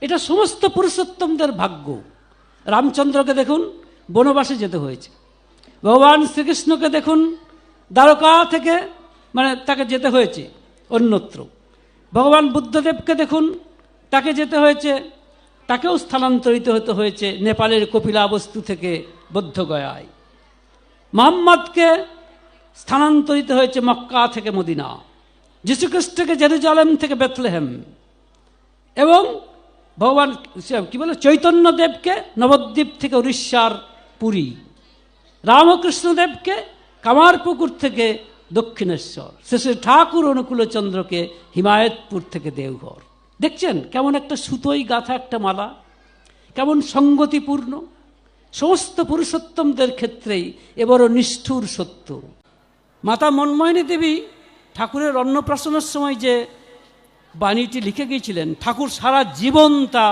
এটা সমস্ত পুরুষোত্তমদের ভাগ্য। রামচন্দ্রকে দেখুন, বনবাসে যেতে হয়েছে। ভগবান শ্রীকৃষ্ণকে দেখুন, দ্বারকা থেকে মানে তাকে যেতে হয়েছে, অন্যত্র। ভগবান বুদ্ধদেবকে দেখুন, তাকে যেতে হয়েছে, তাকেও স্থানান্তরিত হতে হয়েছে নেপালের কপিলাবস্তু থেকে বৌদ্ধগয়ায়। মোহাম্মদকে স্থানান্তরিত হয়েছে মক্কা থেকে মদিনা। যীশুখ্রিস্টকে জেরুজালেম থেকে বেথলেহেম এবং ভগবান কি বলে, চৈতন্যদেবকে নবদ্বীপ থেকে উড়িষ্যার পুরী, রামকৃষ্ণদেবকে কামারপুকুর থেকে দক্ষিণেশ্বর শেষে ঠাকুর অনুকূলচন্দ্রকে হিমায়তপুর থেকে দেওঘর। দেখছেন কেমন একটা সুতোই গাথা একটা মালা, কেমন সঙ্গতিপূর্ণ, সমস্ত পুরুষোত্তমদের ক্ষেত্রেই এবারও নিষ্ঠুর সত্য। মাতা মনমোহিনী দেবী ঠাকুরের অন্নপ্রাশনের সময় যে বাণীটি লিখে গিয়েছিলেন, ঠাকুর সারা জীবন তা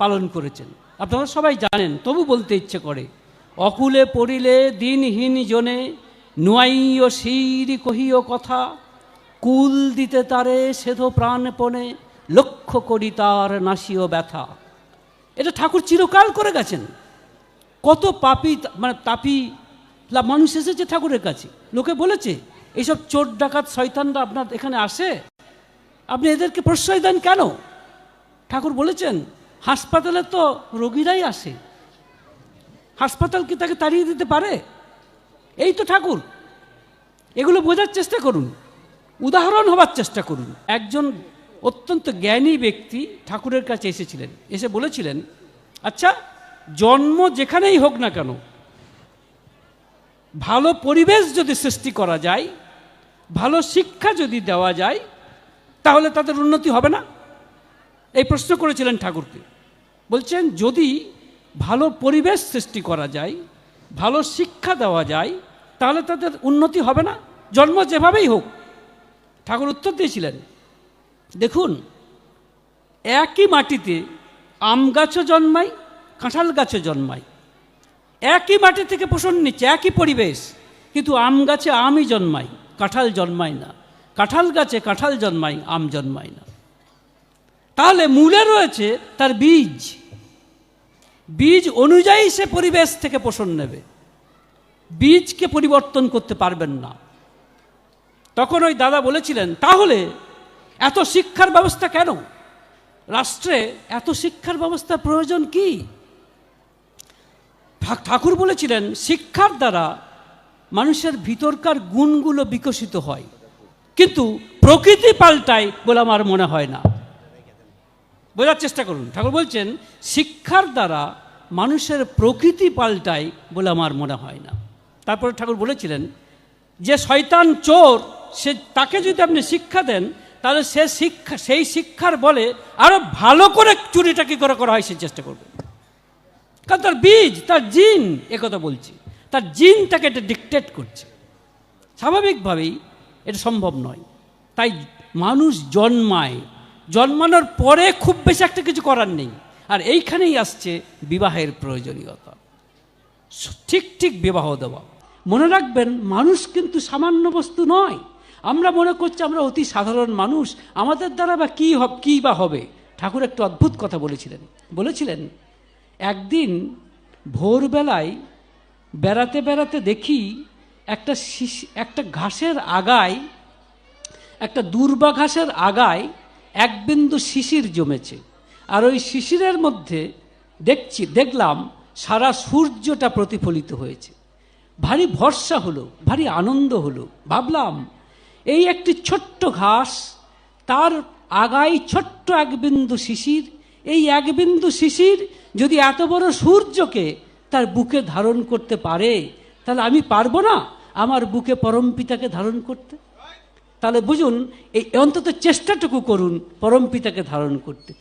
পালন করেছেন। আপনারা সবাই জানেন, তবু বলতে ইচ্ছে করে, অকুলে পড়িলে দিনহীন জনে নুয়াইও শিরি কহিও কথা, কুল দিতে তারে সেধো প্রাণপণে লক্ষ্য করি তার নাসিও ব্যথা। এটা ঠাকুর চিরকাল করে গেছেন। কত পাপি মানে তাপি মানুষ এসেছে ঠাকুরের কাছে। লোকে বলেছে এইসব চোর ডাকাত, শয়তানরা আপনার এখানে আসে? আপনি এদেরকে প্রশ্রয় দেন কেন? ঠাকুর বলেছেন, হাসপাতালে তো রোগীরাই আসে। হাসপাতাল কি তাকে তাড়িয়ে দিতে পারে? এই তো ঠাকুর, এগুলো বোঝার চেষ্টা করুন, উদাহরণ হবার চেষ্টা করুন। একজন অত্যন্ত জ্ঞানী ব্যক্তি ঠাকুরের কাছে এসেছিলেন, এসে বলেছিলেন আচ্ছা জন্ম যেখানেই হোক না কেন, ভালো পরিবেশ যদি সৃষ্টি করা যায়, ভালো শিক্ষা যদি দেওয়া যায় তাহলে তাদের উন্নতি হবে না? এই প্রশ্ন করেছিলেন ঠাকুরকে। বলছেন, যদি ভালো পরিবেশ সৃষ্টি করা যায়, ভালো শিক্ষা দেওয়া যায়, তাহলে তাদের উন্নতি হবে না? জন্ম যেভাবেই হোক। ঠাকুর উত্তর দিয়েছিলেন, দেখুন, একই মাটিতে আম গাছও জন্মায়, কাঁঠাল গাছও জন্মায়। একই মাটি থেকে পোষণ নিচ্ছে, একই পরিবেশ, কিন্তু আম গাছে আমই জন্মায়, কাঁঠাল জন্মায় না। কাঁঠাল গাছে কাঁঠাল জন্মায় আম জন্মায় না। তাহলে মূলে রয়েছে তার বীজ। বীজ অনুযায়ী সে পরিবেশ থেকে পোষণ নেবে। বীজকে পরিবর্তন করতে পারবেন না। তখন ওই দাদা বলেছিলেন, তাহলে এত শিক্ষার ব্যবস্থা কেন? রাষ্ট্রে এত শিক্ষার ব্যবস্থা প্রয়োজন কি? ঠাকুর বলেছিলেন, শিক্ষার দ্বারা মানুষের ভিতরকার গুণগুলো বিকশিত হয়। কিন্তু প্রকৃতি পাল্টায় বলে আমার মনে হয় না। বোঝার চেষ্টা করুন। ঠাকুর বলছেন, শিক্ষার দ্বারা মানুষের প্রকৃতি পাল্টায় বলে আমার মনে হয় না। তারপরে ঠাকুর বলেছিলেন, যে শয়তান চোর, সে তাকে যদি আপনি শিক্ষা দেন, তাহলে সে শিক্ষা, সেই শিক্ষার বলে আরও ভালো করে চুরিটা কী করে করা হয় সে চেষ্টা করবে। কারণ তার বীজ, তার জিন একথা বলছি। তার জিন তাকে এটা ডিকটেট করছে। স্বাভাবিকভাবেই এটা সম্ভব নয়। তাই মানুষ জন্মায়। জন্মানোর পরে খুব বেশি একটা কিছু করার নেই। আর এইখানেই আসছে বিবাহের প্রয়োজনীয়তা। ঠিক ঠিক বিবাহ দেওয়া। মনে রাখবেন, মানুষ কিন্তু সামান্য বস্তু নয়। আমরা মনে করছি আমরা অতি সাধারণ মানুষ। আমাদের দ্বারা বা কী হব, কী বা হবে? ঠাকুর একটা অদ্ভুত কথা বলেছিলেন। বলেছিলেন, একদিন ভোরবেলায় বেড়াতে বেড়াতে দেখি একটা শিশ, একটা ঘাসের আগায়, একটা দুর্বা ঘাসের আগায় এক বিন্দু শিশির জমেছে। আর ওই শিশিরের মধ্যে দেখছি, দেখলাম সারা সূর্যটা প্রতিফলিত হয়েছে। ভারী ভরসা হলো, ভারী আনন্দ হলো। ভাবলাম, এই একটি ছোট্ট ঘাস, তার আগায় ছোট্ট এক বিন্দু শিশির, এই এক বিন্দু শিশির যদি এত বড় সূর্যকে তার বুকে ধারণ করতে পারে, তাহলে আমি পারব না? আমার বুকে পরম পিতাকে ধারণ করতে। তাহলে বুঝুন, এই অন্তত চেষ্টাটুকু করুন পরম পিতাকে ধারণ করতে।